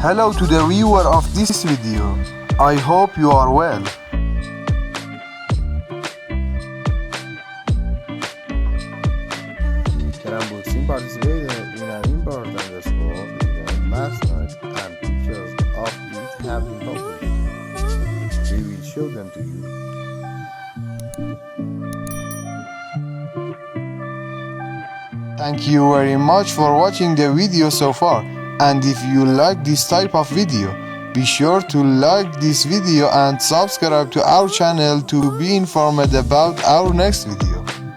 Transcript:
Hello to the viewer of this video. I hope you are well. Bürsin participated in an important sport event last night and pictures of it have been published. We will show them to you. Thank you very much for watching the video so far. And if you like this type of video, be sure to like this video and subscribe to our channel to be informed about our next video.